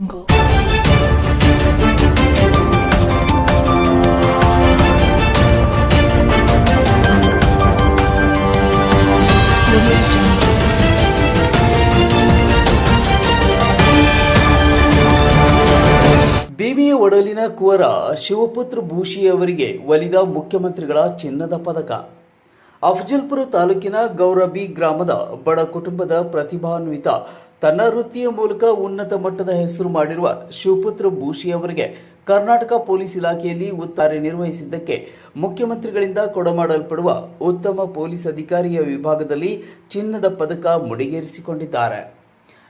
Jungle. BBA ಒಡಲಿನ ಕುವರ ಶಿವಪುತ್ರ ಭೂಷಿಯವರಿಗೆ ಒಲಿದ ಮುಖ್ಯಮಂತ್ರಿಗಳ ಚಿನ್ನದ ಪದಕ ಅಫಜಲ್ಪುರ ತಾಲೂಕಿನ ಗೌರಬಿ ಗ್ರಾಮದ ಬಡ ಕುಟುಂಬದ ಪ್ರತಿಭಾನ್ವಿತ ತನ್ನ ವೃತ್ತಿಯ ಮೂಲಕ ಉನ್ನತ ಮಟ್ಟದ ಹೆಸರು ಮಾಡಿರುವ ಶಿವಪುತ್ರ ಭೂಷಿ ಅವರಿಗೆ ಕರ್ನಾಟಕ ಪೊಲೀಸ್ ಇಲಾಖೆಯಲ್ಲಿ ಉತ್ತಾರೆ ನಿರ್ವಹಿಸಿದ್ದಕ್ಕೆ ಮುಖ್ಯಮಂತ್ರಿಗಳಿಂದ ಕೊಡಮಾಡಲ್ಪಡುವ ಉತ್ತಮ ಪೊಲೀಸ್ ಅಧಿಕಾರಿಯ ವಿಭಾಗದಲ್ಲಿ ಚಿನ್ನದ ಪದಕ ಮುಡಿಗೇರಿಸಿಕೊಂಡಿದ್ದಾರೆ.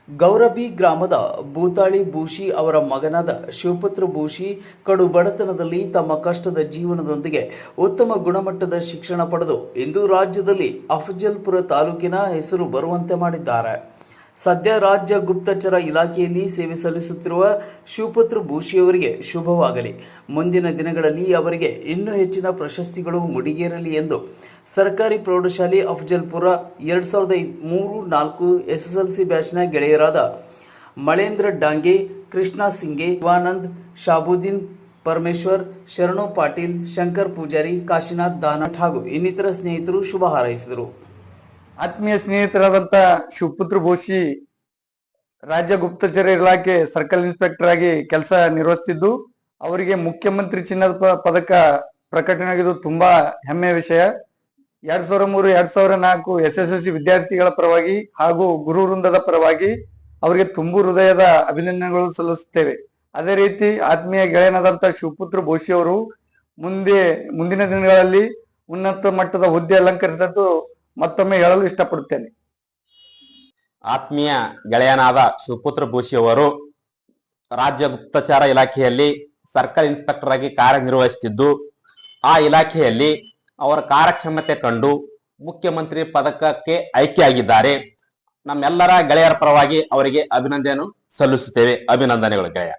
ಗೌರಬಿ ಗ್ರಾಮದ ಭೂತಾಳಿ ಭೂಷಿ ಅವರ ಮಗನಾದ ಶಿವಪುತ್ರ ಭೂಷಿ ಕಡು ಬಡತನದಲ್ಲಿ ತಮ್ಮ ಕಷ್ಟದ ಜೀವನದೊಂದಿಗೆ ಉತ್ತಮ ಗುಣಮಟ್ಟದ ಶಿಕ್ಷಣ ಪಡೆದು ಇಂದು ರಾಜ್ಯದಲ್ಲಿ ಅಫಜಲ್ಪುರ ತಾಲೂಕಿನ ಹೆಸರು ಬರುವಂತೆ ಮಾಡಿದ್ದಾರೆ. ಸದ್ಯ ರಾಜ್ಯ ಗುಪ್ತಚರ ಇಲಾಖೆಯಲ್ಲಿ ಸೇವೆ ಸಲ್ಲಿಸುತ್ತಿರುವ ಶಿವಪುತ್ರ ಭೂಷಿಯವರಿಗೆ ಶುಭವಾಗಲಿ. ಮುಂದಿನ ದಿನಗಳಲ್ಲಿ ಅವರಿಗೆ ಇನ್ನೂ ಹೆಚ್ಚಿನ ಪ್ರಶಸ್ತಿಗಳು ಮುಡಿಗೇರಲಿ ಎಂದು ಸರ್ಕಾರಿ ಪ್ರೌಢಶಾಲೆ ಅಫ್ಜಲ್ಪುರ ಎರಡ್ ಸಾವಿರದ ಮೂರು ನಾಲ್ಕು ಎಸ್ಎಸ್ಎಲ್ಸಿ ಬ್ಯಾಚ್ನ ಗೆಳೆಯರಾದ ಮಳೇಂದ್ರ ಡಾಂಗೆ, ಕೃಷ್ಣ ಸಿಂಗೆ, ಶಿವಾನಂದ್, ಶಾಬುದ್ದೀನ್ ಪರಮೇಶ್ವರ್, ಶರಣು ಪಾಟೀಲ್, ಶಂಕರ್ ಪೂಜಾರಿ, ಕಾಶಿನಾಥ್ ದಾನಟ್ ಹಾಗೂ ಇನ್ನಿತರ ಸ್ನೇಹಿತರು ಶುಭ ಹಾರೈಸಿದರು. ಆತ್ಮೀಯ ಸ್ನೇಹಿತರಾದಂತ ಶಿವಪುತ್ರ ಬೋಶಿ ರಾಜ್ಯ ಗುಪ್ತಚರ ಇಲಾಖೆ ಸರ್ಕಲ್ ಇನ್ಸ್ಪೆಕ್ಟರ್ ಆಗಿ ಕೆಲಸ ನಿರ್ವಹಿಸುತ್ತಿದ್ದು ಅವರಿಗೆ ಮುಖ್ಯಮಂತ್ರಿ ಚಿನ್ನದ ಪದಕ ಪ್ರಕಟಣೆ ಆಗಿದ್ದು ತುಂಬಾ ಹೆಮ್ಮೆಯ ವಿಷಯ. ಎರಡ್ ಸಾವಿರ ಮೂರು, ಎರಡ್ ಸಾವಿರ ನಾಲ್ಕು ಎಸ್ ಎಸ್ ಎಲ್ ಸಿ ವಿದ್ಯಾರ್ಥಿಗಳ ಪರವಾಗಿ ಹಾಗೂ ಗುರು ವೃಂದದ ಪರವಾಗಿ ಅವರಿಗೆ ತುಂಬು ಹೃದಯದ ಅಭಿನಂದನೆಗಳು ಸಲ್ಲಿಸುತ್ತೇವೆ. ಅದೇ ರೀತಿ ಆತ್ಮೀಯ ಗೆಳೆಯನಾದಂತ ಶಿವಪುತ್ರ ಬೋಶಿ ಅವರು ಮುಂದೆ, ಮುಂದಿನ ದಿನಗಳಲ್ಲಿ ಉನ್ನತ ಮಟ್ಟದ ಹುದ್ದೆ ಅಲಂಕರಿಸಿದ್ದು ಮತ್ತೊಮ್ಮೆ ಹೇಳಲು ಇಷ್ಟಪಡುತ್ತೇನೆ. ಆತ್ಮೀಯ ಗೆಳೆಯನಾದ ಸುಪುತ್ರ ಭೂಷಿ ಅವರು ರಾಜ್ಯ ಗುಪ್ತಚರ ಇಲಾಖೆಯಲ್ಲಿ ಸರ್ಕಲ್ ಇನ್ಸ್ಪೆಕ್ಟರ್ ಆಗಿ ಕಾರ್ಯನಿರ್ವಹಿಸುತ್ತಿದ್ದು, ಆ ಇಲಾಖೆಯಲ್ಲಿ ಅವರ ಕಾರ್ಯಕ್ಷಮತೆ ಕಂಡು ಮುಖ್ಯಮಂತ್ರಿ ಪದಕಕ್ಕೆ ಆಯ್ಕೆಯಾಗಿದ್ದಾರೆ. ನಮ್ಮೆಲ್ಲರ ಗೆಳೆಯರ ಪರವಾಗಿ ಅವರಿಗೆ ಅಭಿನಂದನೆಯನ್ನು ಸಲ್ಲಿಸುತ್ತೇವೆ. ಅಭಿನಂದನೆಗಳು ಗೆಳೆಯ.